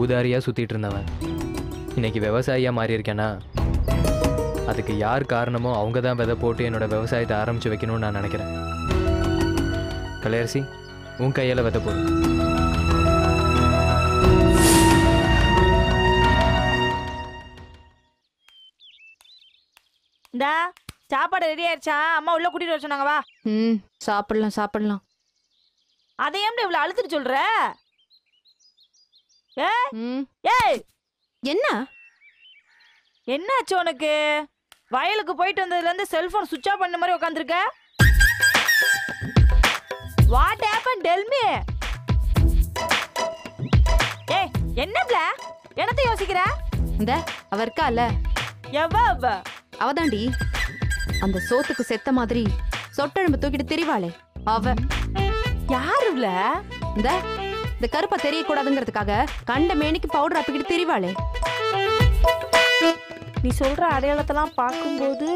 ஊதாரியா சுத்திட்டு இருந்தவன். இன்னைக்கு விவசாயியா மாறி இருக்கேனா அதுக்கு யார் காரணமோ அவங்க தான் விதை போட்டு என்னோட விவசாயத்தை ஆரம்பிச்சு வைக்கணும்னு நான் நினைக்கிறேன். கலையரசி உன் கையால விதை போடு. இந்தா சாப்பாடு ரெடி ஆயிடுச்சா அம்மா உள்ள கூட்டிட்டு வர சொன்னாங்க வா. ம் சாப்பிடலாம் சாப்பிடலாம். அதை ஏன் இவ்வளவு அழுத்துட்டு சொல்ற? ஏய் என்ன? என்னாச்சு உனக்கு? வயலுக்கு போயிட்டு வந்ததுல இருந்து செல்போன் சுவிட்ச் ஆஃப் பண்ண மாதிரி உட்காந்துருக்க வாட் ஹேப்பன் டெல் மீ ஏய் என்னப்ல என்னத்த யோசிக்கிற? இந்த அவ இருக்கால எவ்வ எவ்வ அவதாண்டி. அந்த சோத்துக்கு செத்த மாதிரி சொட்டெழும்பு தூக்கிட்டு திரிவாளே அவ. யாருவ்ல இந்த இந்த கருப்பை தெரியக்கூடாதுங்கிறதுக்காக கண்ட மேனிக்கு பவுடர் அப்பிக்கிட்டு திரிவாளே. நீ சொல்ற அடையாளத்தெல்லாம் பார்க்கும்போது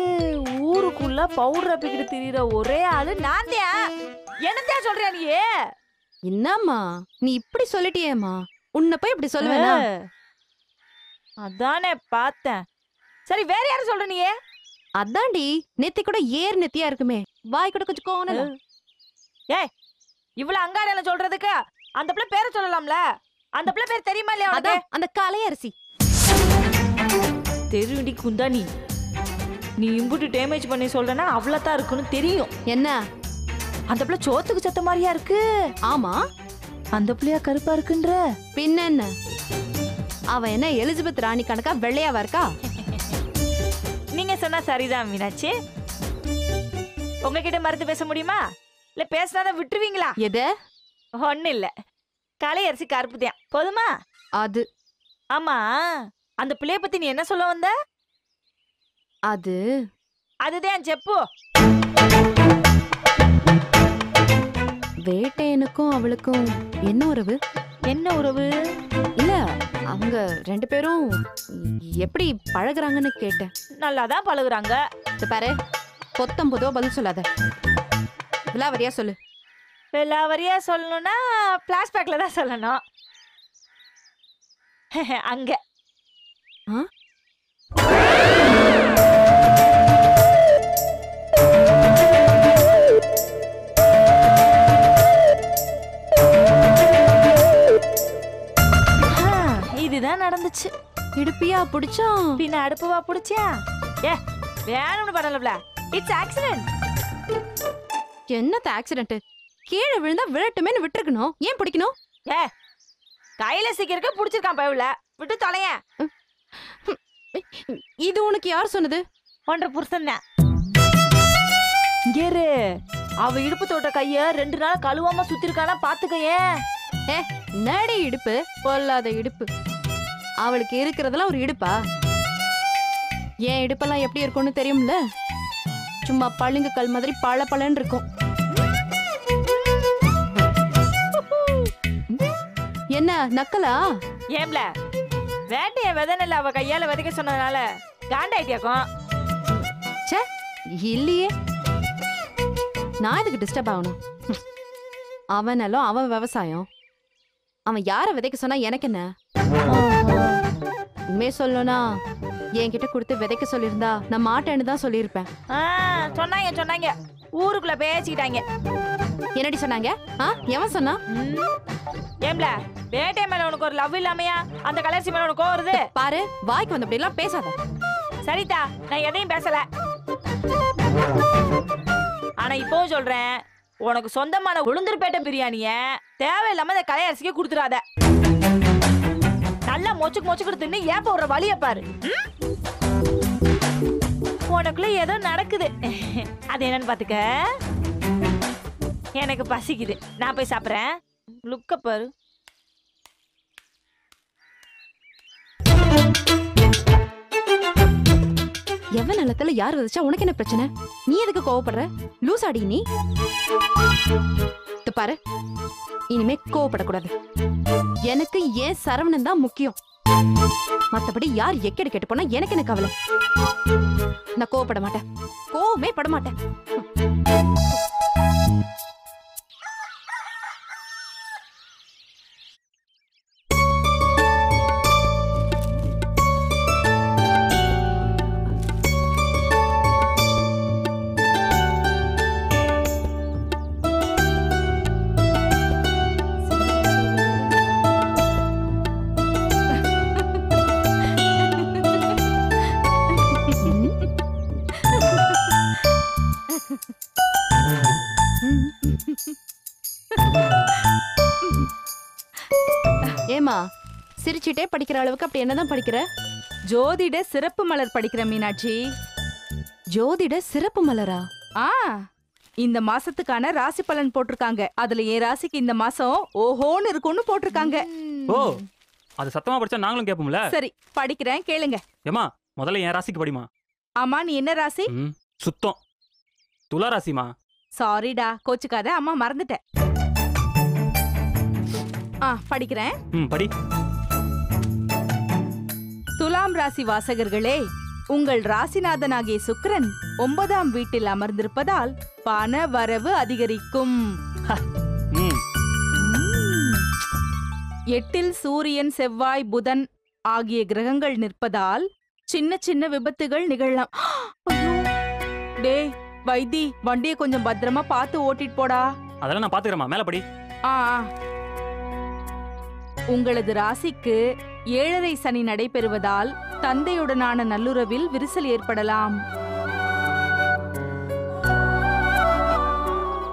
ஊருக்குள்ள பவுடர் அப்பிக்கிட்டு திரியிற ஒரே ஆளு நான் தான் என்னத்தான் சொல்றியா நீ என்னம்மா? நீ இப்படி சொல்லிட்டியேம்மா? உன்னை போய் இப்படி சொல்லுவேனா. அதானே பார்த்தேன். சரி வேற யாரும் சொல்ற நீ அதாண்டி நெத்தி கூட ஏர் நெத்தியா இருக்குமே. வாய் கூட கொஞ்சம் கோணல ஏய் இவ்வளவு அங்காரம் சொல்றதுக்கு அந்த பிள்ளை பேரை சொல்லலாம்ல? அந்த பிள்ளை பேர் தெரியுமா இல்லையா அதான் அந்த கலையரசி. தெரியுண்டி குந்தாணி. நீ இம்புட்டு டேமேஜ் பண்ணி சொல்றனா அவ்வளவுதான் இருக்குன்னு தெரியும். என்ன? அந்த பிள்ளை சோத்துக்கு செத்த மாதிரியா இருக்கு? ஆமா. அந்த பிள்ளையா கருப்பா இருக்குன்ற? பின்ன என்ன? அவ என்ன எலிசபெத் ராணி கணக்கா வெள்ளையாவா இருக்கா? நீங்க சொன்னா சரிதான் மீனாட்சி. உங்ககிட்ட மறுத்து பேச முடியுமா? இல்ல பேசினாதான் விட்டுருவீங்களா? எது? ஒண்ணு இல்ல. கலையரசி கருப்புதியான் போதுமா? அது. ஆமா. அந்த பிள்ளைய பத்தி நீ என்ன சொல்ல வந்த? அது. அதுதான் செப்பு. வேட்டையனுக்கும் அவளுக்கும் என்ன உறவு? என்ன உறவு? இல்ல அவங்க ரெண்டு பேரும் எப்படி பழகுறாங்கன்னு கேட்டேன். நல்லாதான் பழகுறாங்க. இது பாரு பொத்தம் பொதுவா பதில் சொல்லாத. விலாவரியா சொல்லு. விலாவரியா சொல்லணும்னா பிளாஷ்பேக்ல தான் சொல்லணும். அங்க. இதுதான் நடந்துச்சு. இடுப்பியா பிடிச்சா? பின்ன அடுப்புவா புடிச்சியா? ஏ வேணும்னு பண்ணலப்ல இட்ஸ் ஆக்சிடென்ட் என்னத்த ஆக்சிடென்ட் கீழே விழுந்தா விழட்டுமேன்னு விட்டுருக்கணும். ஏன் பிடிக்கணும்? ஏ கையில சிக்கிறக்க புடிச்சிருக்கான் பயவுல. விட்டு தொலையேன் இது உனக்கு யார் சொன்னது? ஒன்றரை புருஷன் தான். இங்கேரு. அவ இடுப்பு தொட்ட கைய ரெண்டு நாள் கழுவாம சுத்திருக்கானா பாத்துக்கயே ஏ நடி இடுப்பு? பொல்லாத இடுப்பு. அவளுக்கு இருக்கிறதெல்லாம் ஒரு இடுப்பா? என் இடுப்பெல்லாம் எப்படி இருக்கும்னு தெரியும்ல? சும்மா பளிங்கு கல் மாதிரி பள பளன்னு இருக்கும். என்ன நக்கலா? ஏம்ல வேட்டைய விதனில்ல அவ கையால விதைக்க சொன்னதுனால காண்டாயிட்டியாக்கும்? ச்சே இல்லையே. நான் இதுக்கு டிஸ்டர்ப் ஆகணும்? ஹம். அவன் விவசாயம். அவன் யாரை விதைக்க சொன்னா எனக்கு என்ன? உண்மையை சொல்லணும்னா என்கிட்ட கொடுத்து விதைக்க சொல்லியிருந்தா நான் மாட்டேன்னு தான் சொல்லியிருப்பேன். ஆ, சொன்னாங்க சொன்னாங்க. ஊருக்குள்ள பேசிக்கிட்டாங்க. என்னடி சொன்னாங்க? ஆ எவன் சொன்னா ம். ஏம்ல வேட்டை மேல உனக்கு ஒரு லவ் இல்லாமையா? அந்த கலர்ச்சி மேல உனக்கு வருது? பாரு வாய்க்கு வந்த எல்லாம் பேசாத. சரிதா நான் எதையும் பேசல. ஆனா இப்பவும் சொல்றேன் உனக்கு சொந்தமான உளுந்தூர்பேட்டை பிரியாணிய தேவையில்லாம இந்த கலையரசிக்கு கொடுத்துடாத. நல்லா மொச்சுக்கு மொச்சுக்கு தின்னு ஏன் போடுற வழிய பாரு? உனக்குள்ள ஏதோ நடக்குது. அது என்னன்னு பாத்துக்க. எனக்கு பசிக்குது. நான் போய் சாப்பிடுறேன். லுக்க பாரு எவன் நிலத்துல யார் விதைச்சா உனக்கு என்ன பிரச்சனை? நீ எதுக்கு கோவப்படுற? லூஸ் ஆடி நீ. பாரு. இனிமே கோவப்படக்கூடாது. எனக்கு ஏன் சரவணன் தான் முக்கியம்? மத்தபடி யார் எக்கெடு கெட்டு போனா எனக்கு என்ன கவலை? நான் கோவப்பட மாட்டேன். கோவமே பட மாட்டேன். சிரிச்சிட்டே படிக்கிற அளவுக்கு அப்படி என்னதான் படிக்கிற? ஜோதிட சிறப்பு மலர் படிக்கிற மீனாட்சி. ஜோதிட சிறப்பு மலரா? ஆ இந்த மாசத்துக்கான ராசி பலன் போட்டிருக்காங்க. அதுல என் ராசிக்கு இந்த மாசம் ஓஹோன்னு இருக்கும்னு போட்டிருக்காங்க. ஓ அது சத்தமா படிச்சா நாங்களும் கேட்போம்ல? சரி படிக்கிறேன் கேளுங்க. ஏமா முதல்ல என் ராசிக்கு படிமா ஆமா நீ என்ன ராசி? சுத்தம். துலா ராசிமா சாரிடா கோச்சுக்காத அம்மா மறந்துட்டேன். ஆ படிக்கிறேன். ம் படி. துலாம் ராசி வாசகர்களே உங்கள் ராசிநாதனாகிய சுக்கிரன் ஒன்பதாம் வீட்டில் அமர்ந்திருப்பதால் பண வரவு அதிகரிக்கும். எட்டில் சூரியன் செவ்வாய் புதன் ஆகிய கிரகங்கள் நிற்பதால் சின்ன சின்ன விபத்துகள் நிகழலாம்! டேய் வைத்தி வண்டியை கொஞ்சம் பத்திரமா பார்த்து ஓட்டிட்டு போடா. அதெல்லாம் நான் பாத்துக்கிறேம்மா மேல படி. ஆ ஆ. உங்களது ராசிக்கு ஏழரை சனி நடைபெறுவதால் தந்தையுடனான நல்லுறவில் விரிசல் ஏற்படலாம்.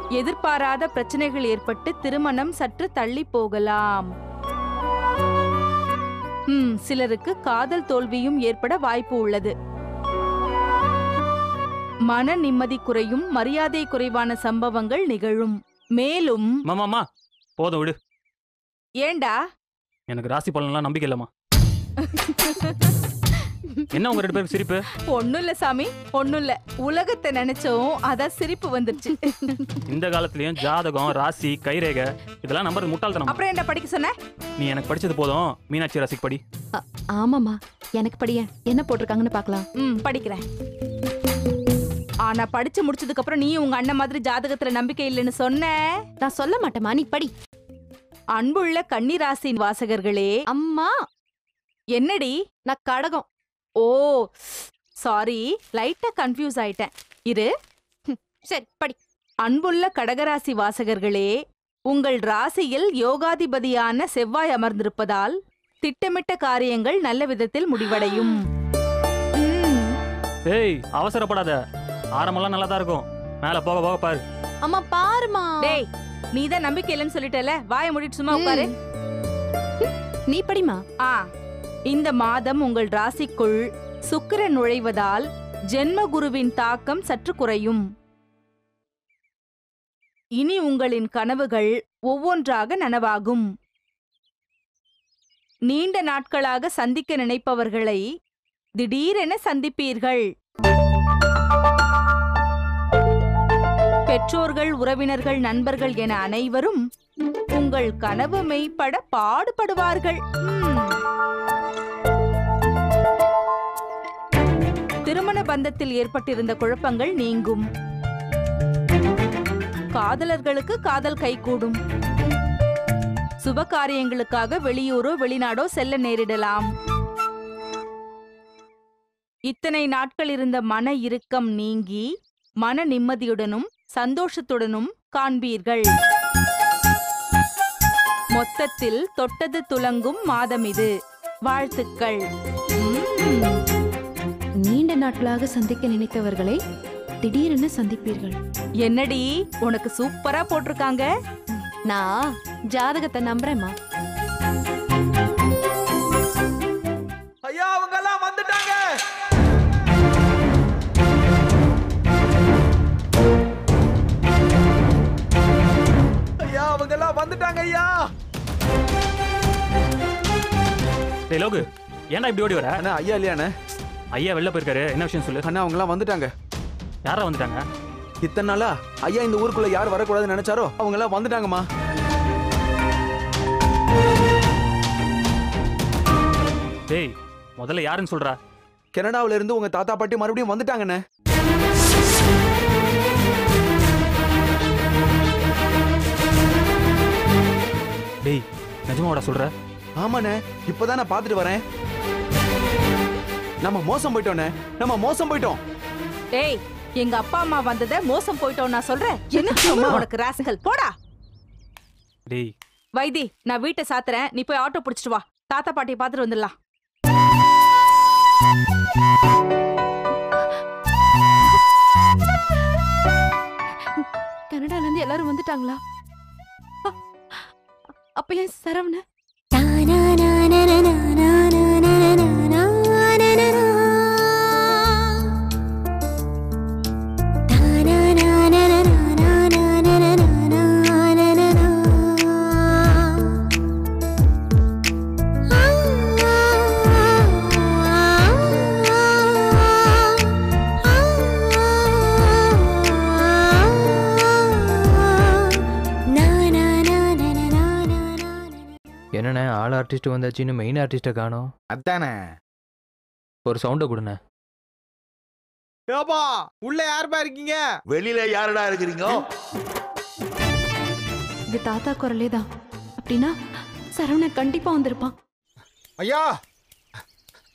எதிர்பாராத பிரச்சனைகள் ஏற்பட்டு திருமணம் சற்று தள்ளி போகலாம். சிலருக்கு காதல் தோல்வியும் ஏற்பட வாய்ப்பு உள்ளது. மன நிம்மதி குறையும் மரியாதை குறைவான சம்பவங்கள் நிகழும். மேலும் மாமாமா போதும் விடு. ஏண்டா? எனக்கு ராசி பலன்லாம் நம்பிக்கை இல்லம்மா. என்ன உங்க ரெண்டு பேருக்கு சிரிப்பு? ஒண்ணும் இல்ல சாமி ஒண்ணும் இல்ல. உலகத்தை நினைச்சோம் அதான் சிரிப்பு வந்துருச்சு. இந்த காலத்துலயும் ஜாதகம் ராசி கைரேகை இதெல்லாம் நம்புறது முட்டாள்தனம்? அப்புறம் என்ன படிக்க சொன்ன? நீ எனக்கு படிச்சது போதும் மீனாட்சி ராசிக்கு படி. ஆமாமா எனக்கு படிய என்ன போட்டிருக்காங்கன்னு பார்க்கலாம். ம் படிக்கிறேன். ஆனா படிச்சு முடிச்சதுக்கு அப்புறம் நீ உங்க அண்ணன் மாதிரி ஜாதகத்துல நம்பிக்கை இல்லைன்னு சொன்ன? நான் சொல்ல மாட்டேமா நீ படி. அன்புள்ள கன்னிராசி வாசகர்களே அம்மா! என்னடி? நான் கடகம். ஓ சாரி லைட்டா கன்ஃபியூஸ் ஆயிட்டேன். இரு. சரி படி. அன்புள்ள கடகராசி வாசகர்களே உங்கள் ராசியில் யோகாதிபதியான செவ்வாய் அமர்ந்திருப்பதால் திட்டமிட்ட காரியங்கள் நல்ல விதத்தில் முடிவடையும். ஏய் அவசரப்படாத. ஆரம்பம்லாம் நல்லா தான் இருக்கும். மேல போக போக பாரு. அம்மா பாருமா டேய் நீ தான் நம்பிக்கை இல்லைன்னு சொல்லிட்டல வாயை மூடிட்டு சும்மா உட்காரு. நீ படிமா ஆ. இந்த மாதம் உங்கள் ராசிக்குள் சுக்கிரன் நுழைவதால் ஜென்ம குருவின் தாக்கம் சற்று குறையும். இனி உங்களின் கனவுகள் ஒவ்வொன்றாக நனவாகும். நீண்ட நாட்களாக சந்திக்க நினைப்பவர்களை திடீரென சந்திப்பீர்கள். பெற்றோர்கள் உறவினர்கள் நண்பர்கள் என அனைவரும் உங்கள் கனவு மெய்ப்பட பாடுபடுவார்கள். திருமண பந்தத்தில் ஏற்பட்டிருந்த குழப்பங்கள் நீங்கும். காதலர்களுக்கு காதல் கைகூடும். சுப காரியங்களுக்காக வெளியூரோ வெளிநாடோ செல்ல நேரிடலாம். இத்தனை நாட்கள் இருந்த மன இறுக்கம் நீங்கி மன நிம்மதியுடனும் சந்தோஷத்துடனும் காண்பீர்கள். மொத்தத்தில் தொட்டது துலங்கும் மாதம் இது. வாழ்த்துக்கள். நீண்ட நாட்களாக சந்திக்க நினைத்தவர்களை திடீரென சந்திப்பீர்கள். என்னடி உனக்கு சூப்பரா போட்டிருக்காங்க. நான் ஜாதகத்தை நம்புறேம்மா. டேய் லோகு. ஏன்டா இப்படி ஓடி வர? அண்ணா ஐயா இல்லையாண்ணே ஐயா வெளில போயிருக்காரு. என்ன விஷயம் சொல்லு? அண்ணா அவங்க எல்லாம் வந்துட்டாங்க. யாரா வந்துட்டாங்க? இத்தனை நாளா ஐயா இந்த ஊருக்குள்ள யார் வரக்கூடாதுன்னு நினைச்சாரோ அவங்க எல்லாம் வந்துட்டாங்கம்மா. டேய் முதல்ல யாருன்னு சொல்றா? கனடாவுல இருந்து உங்க தாத்தா பாட்டி மறுபடியும் வந்துட்டாங்கண்ணே. டேய் நிஜமாவோட சொல்ற? ஆமாண்ணே இப்பதான் நான் பார்த்துட்டு வரேன். நம்ம மோசம் போயிட்டோண்ணே நம்ம மோசம் போயிட்டோம். ஏய் எங்க அப்பா அம்மா வந்தத மோசம் போயிட்டோம் நான் சொல்றேன். என்ன? உனக்கு ராசிகள்? போடா. டேய். வைத்தி நான் வீட்டை சாத்துறேன். நீ போய் ஆட்டோ புடிச்சிட்டு வா. தாத்தா பாட்டியை பார்த்துட்டு வந்துடலாம். கனடால இருந்து எல்லாரும் வந்துட்டாங்களா? அப்ப ஏன் சரவண என்னண்ணே ஆள் ஆர்டிஸ்ட் வந்தாச்சுன்னு மெயின் ஆர்டிஸ்ட்டை காணோம். அதானே? ஒரு சவுண்டை கொடுண்ணே. ஏப்பா உள்ள யாருப்பா இருக்கீங்க? வெளியில யாருடா இருக்கிறீங்க? இது தாத்தா குரலே தான் அப்படின்னா சரவண கண்டிப்பா வந்திருப்பான். ஐயா!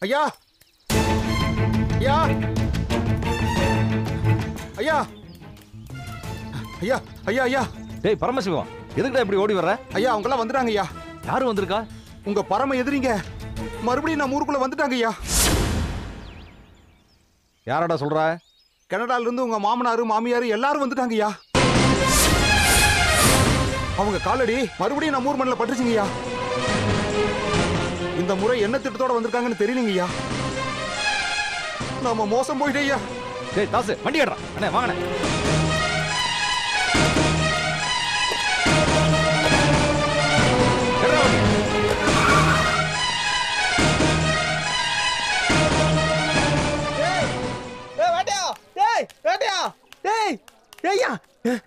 ஐயா! ஐயா! ஐயா! ஐயா! ஐயா! ஐயா! டேய் பரமசிவம் எதுக்குடா இப்படி ஓடி வர்ற? ஐயா அவங்க எல்லாம் வந்துட்டாங்க ஐயா யாரு வந்திருக்கா? உங்க பரம எதிரிங்க. மறுபடியும் நம்ம ஊருக்குள்ள வந்துட்டாங்க ஐயா யாரடா சொல்ற? கனடால இருந்து உங்க மாமனாரு மாமியாரு எல்லாரும் வந்துட்டாங்க ஐயா அவங்க காலடி மறுபடியும் நம்ம ஊர் மண்ணில் பட்டுச்சுங்க ஐயா இந்த முறை என்ன திட்டத்தோட வந்திருக்காங்கன்னு தெரியலங்க ஐயா நாம மோசம் போயிட்டே ஐயா டேய் தாசு வண்டி ஏடுறா அண்ணே வாங்கண்ணே.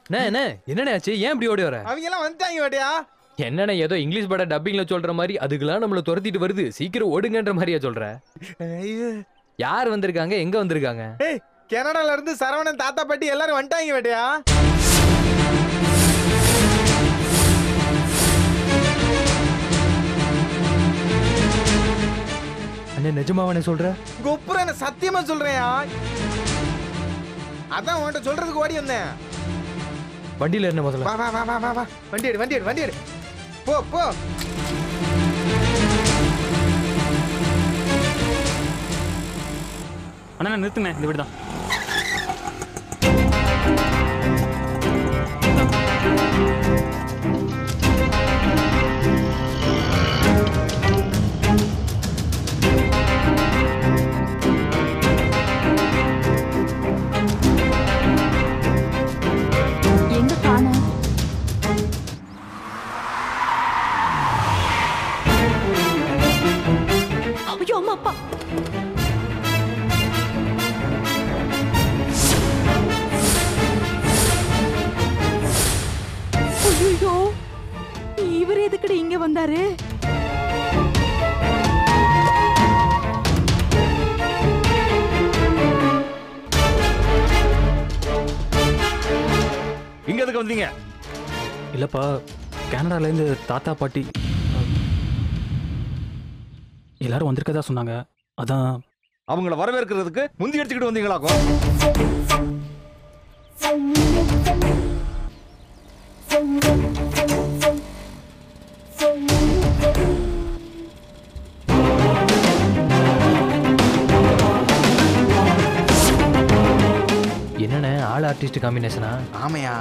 என்ன என்னண்ணே ஆச்சு? ஏன் இப்படி ஓடி வர? அவங்க எல்லாம் வந்துட்டாங்க வேட்டையா என்னண்ணே ஏதோ இங்கிலீஷ் பட டப்பிங்ல சொல்ற மாதிரி அதுக்கெல்லாம் நம்மள துரத்திட்டு வருது. சீக்கிரம் ஓடுங்கன்ற மாதிரியா சொல்ற? யார் வந்திருக்காங்க? எங்க வந்திருக்காங்க? கனடால இருந்து சரவணன் தாத்தா பாட்டி எல்லாரும் வந்துட்டாங்க வேட்டையா அண்ணே நிஜமாவனே சொல்ற? கொப்புரன சத்தியமா சொல்றேயா அதான் உன்கிட்ட சொல்றதுக்கு ஓடி வந்தேன். வண்டியில என்ன முதல்ல. வா வா வா வா வா வா. வண்டி எடு வண்டி எடு வண்டி எடு. போ போ. அண்ணா நிறுத்துங்க இந்த வீடு தான் அப்பா ஐயோ இவர் எதுக்குடி இங்க வந்தாரு? இங்க எதுக்கு வந்தீங்க? இல்லப்பா கனடாலேருந்து தாத்தா பாட்டி எல்லாரும் வந்திருக்கதா சொன்னாங்க. அதான். அவங்கள வரவேற்கிறதுக்கு முந்தி அடிச்சுக்கிட்டு வந்தீங்களாக்கும் என்னண்ணே ஆள் ஆர்டிஸ்ட் காம்பினேஷனா ஆமையா?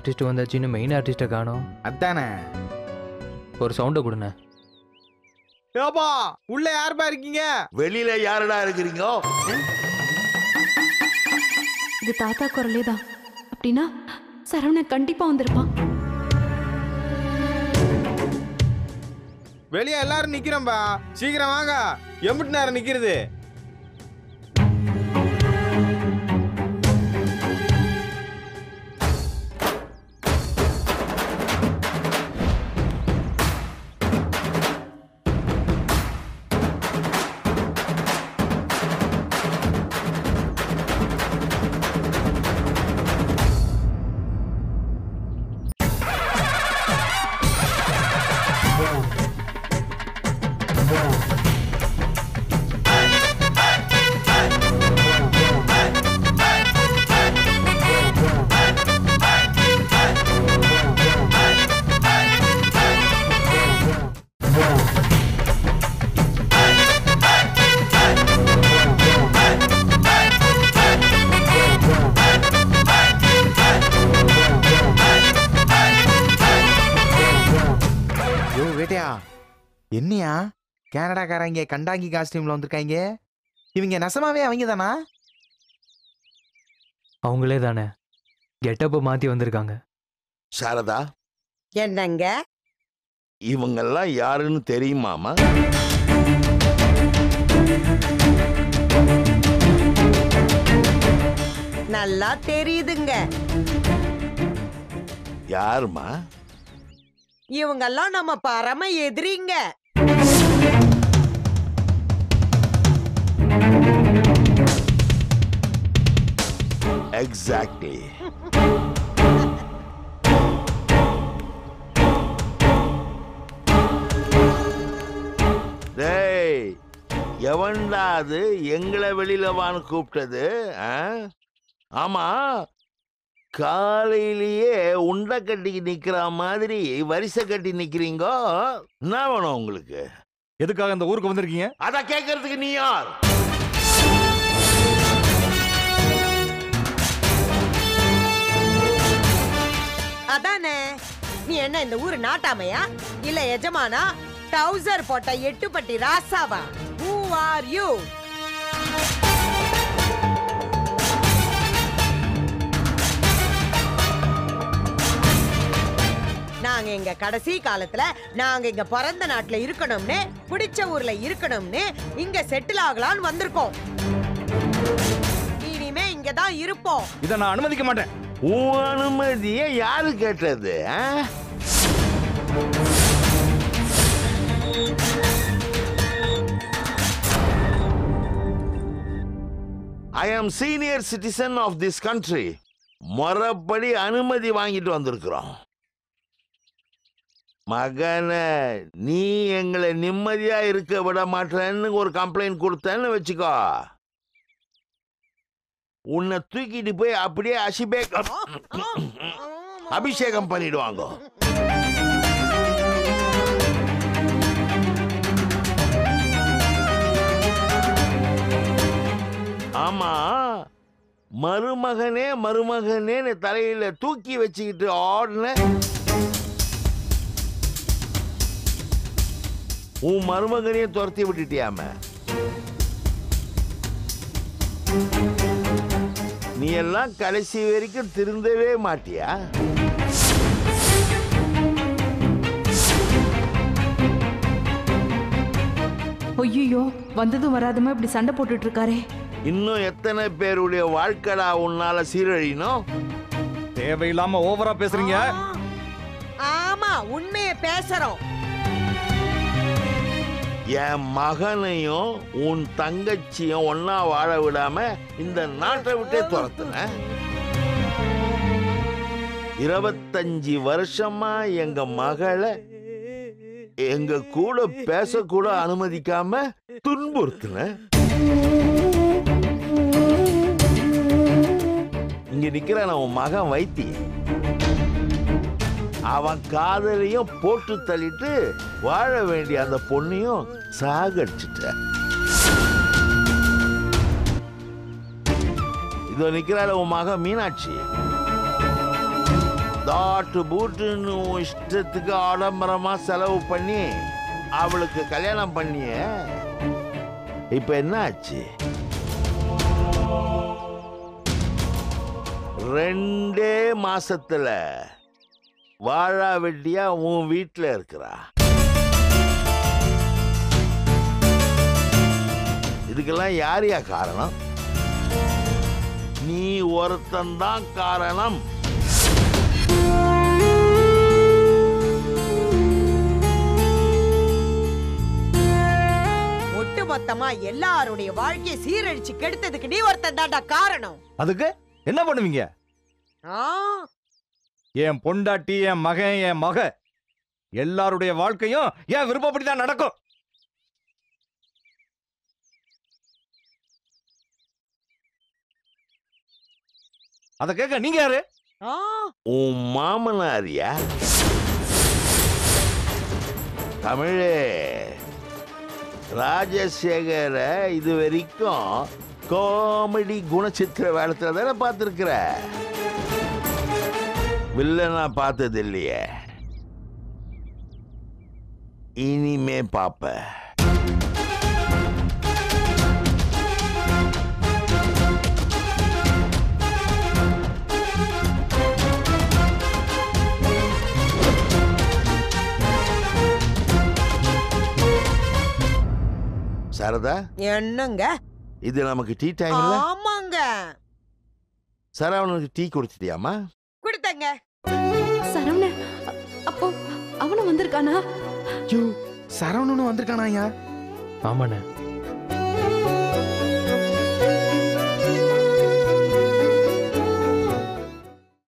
ஆர்டிஸ்ட் வந்தாச்சுன்னு மெயின் ஆர்டிஸ்ட்டை காணோம். அதானே? ஒரு சவுண்டை கொடுண்ணே ஏப்பா உள்ள யாருப்பா இருக்கீங்க? வெளியில யாருடா இருக்கிறீங்க? இது தாத்தா குரலே தான் அப்படின்னா சரவண கண்டிப்பா வந்திருப்பான். வெளியே எல்லாரும் நிக்கிறோம்பா. சீக்கிரம் வாங்க. எம்பிட்டு நேரம் நிக்கிறது. down. கனடாக்காரங்க கண்டாங்கி காஸ்டியூம்ல வந்திருக்காங்க இவங்க நெசமாவே அவங்க தானா அவங்களே தானே. கெட்டப்பை மாற்றி வந்திருக்காங்க. சாரதா. என்னங்க? இவங்கெல்லாம் யாருன்னு தெரியுமாமா? நல்லா தெரியுதுங்க. யாருமா? இவங்கெல்லாம் நம்ம பரம எதிரிங்க. எக்ஸாக்ட்லி டேய் எவன்டா அது? எங்களை வெளியில வான்னு கூப்பிட்டது? ஆமா. காலையிலேயே உண்டை கட்டிக்கு நிக்கிற மாதிரி வரிசை கட்டி நிக்கிறீங்கோ. என்ன வேணும் உங்களுக்கு? எதுக்காக இந்த ஊருக்கு வந்திருக்கீங்க? அத கேட்கறதுக்கு நீ யார்? அதானே? நீ என்ன இந்த ஊரு நாட்டாமையா? இல்ல எஜமானா? டவுசர் போட்ட எட்டுப்பட்டி ராசாவா? ஹூ ஆர் யூ நாங்க எங்க கடைசி காலத்துல நாங்க இங்க பிறந்த நாட்டுல இருக்கணும்னு பிடிச்ச ஊர்ல இருக்கணும்னு இங்க செட்டில் ஆகலான்னு வந்திருக்கோம். இனிமே இங்க தான் இருப்போம். இதை நான் அனுமதிக்க மாட்டேன். உன் அனுமதியை யாரு கேட்டது I am senior citizen of this country முறப்படி அனுமதி வாங்கிட்டு வந்திருக்கிறோம். மகனே நீ எங்களை நிம்மதியா இருக்க விட மாட்டேன்னு ஒரு கம்ப்ளைண்ட் கொடுத்தேன்னு வச்சுக்கோ. உன்னை தூக்கிட்டு போய் அப்படியே அசிபேக் அபிஷேகம் பண்ணிடுவாங்க. ஆமா மருமகனே மருமகனேன்னு தலையில தூக்கி வச்சுக்கிட்டு ஆடின. உன் மருமகனையே துரத்தி விட்டுட்டியாம? நீ எல்லாம் கடைசி வரைக்கும் திருந்தவே மாட்டியா? ஐயோ வந்ததும் வராதமா இப்படி சண்டை போட்டுட்டு இருக்காரே இன்னும் எத்தனை பேருடைய வாழ்க்கடா உன்னால சீரழியணும்? தேவையில்லாம ஓவரா பேசுறீங்க. ஆமா உண்மையை பேசுறோம். என் மகனையும் உன் தங்கச்சியும் ஒன்னா வாழ விடாம இந்த நாட்டை விட்டே துரத்துன. இருபத்தஞ்சு வருஷமா எங்க மகளை எங்க கூட பேசக்கூட அனுமதிக்காம துன்புறுத்தின. இங்க நான் உன் மகன் வைத்தியன். அவன் காதலையும் போட்டு தள்ளிட்டு வாழ வேண்டிய அந்த பொண்ணையும் சாகடிச்சிட்ட. இதோ நிக்கிறாள் உன் மக மீனாட்சி. தாட்டு பூட்டுன்னு இஷ்டத்துக்கு ஆடம்பரமா செலவு பண்ணி அவளுக்கு கல்யாணம் பண்ணிய. இப்ப என்ன ஆச்சு? ரெண்டே மாசத்துல வாழா வெட்டியா உன் வீட்டுல இருக்கிறா. இதுக்கெல்லாம் யாரையா காரணம்? நீ ஒருத்தன்தான் காரணம். ஒட்டு மொத்தமா எல்லாருடைய வாழ்க்கையை சீரழிச்சு கெடுத்ததுக்கு நீ ஒருத்தன் தாண்டா காரணம். அதுக்கு என்ன பண்ணுவீங்க? ஆ, என் பொண்டாட்டி என் மகன் என் மக எல்லாருடைய வாழ்க்கையும் என் விருப்பப்படி தான் நடக்கும். அத கேட்க நீங்க யாரு? ஆ, உன் மாமனாரியா தமிழே ராஜசேகர இது வரைக்கும் காமெடி குணச்சித்திர வேடத்துல தானே பார்த்துருக்கிற? வில்லனா பார்த்தது இல்லையே இனிமே பாப்ப. சாரதா? என்னங்க? இது நமக்கு டீ டைம் ஆமாங்க. சரவணனுக்கு டீ குடிச்சிட்டியாமா வந்திருக்கானா? யோ சரவணனும் வந்திருக்கானா ஐயா? ஆமாண்ணே.